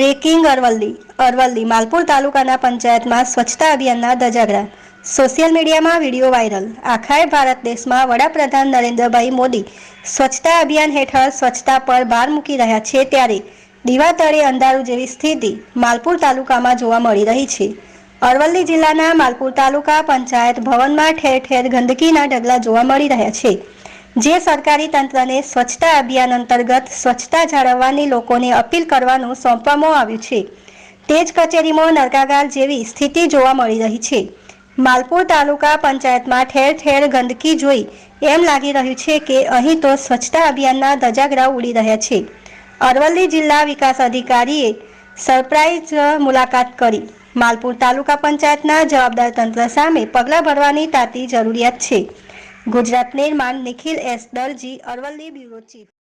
Breaking Aravalli Aravalli, Malpur તાલુકાના પંચાયતમાં સ્વચ્છતા અભિયાનના ધજાગરા. સોશિયલ મીડિયામાં વીડિયો વાયરલ. આખાય ભારત દેશમાં વડાપ્રધાન નરેન્દ્રભાઈ મોદી સ્વચ્છતા અભિયાન હેઠળ સ્વચ્છતા પર ભાર મૂકી રહ્યા છે ત્યારે દીવા તળે અંધારું જેવી સ્થિતિ માલપુર તાલુકામાં જોવા મળી રહી છે. અરવલ્લી જિલ્લાના માલપુર તાલુકા પંચાયત ભવનમાં ઠેર ઠેર ગંદકીના ઢગલા જોવા મળી રહ્યા છે. જે સરકારી તંત્રને સ્વચ્છતા અભિયાન અંતર્ગત સ્વચ્છતા જાળવવાની લોકોને અપીલ કરવાનું સોંપવામાં આવ્યું છે. તે જ કચેરીમાં નરકાગાર જેવી સ્થિતિ જોવા મળી રહી છે. માલપુર તાલુકા પંચાયતમાં ઠેર ઠેર ગંદકી જોઈ એમ લાગી રહ્યું છે કે અહીં તો સ્વચ્છતા અભિયાનના ધજાગરા ઉડી રહ્યા છે. અરવલ્લી જિલ્લા વિકાસ અધિકારીએ સરપ્રાઇઝ મુલાકાત કરી. માલપુર તાલુકા પંચાયતના જવાબદાર તંત્ર સામે પગલાં ભરવાની તાતી જરૂરિયાત છે. ગુજરાત નિર્માણ Nikhil S Darji Aravalli bureau chief.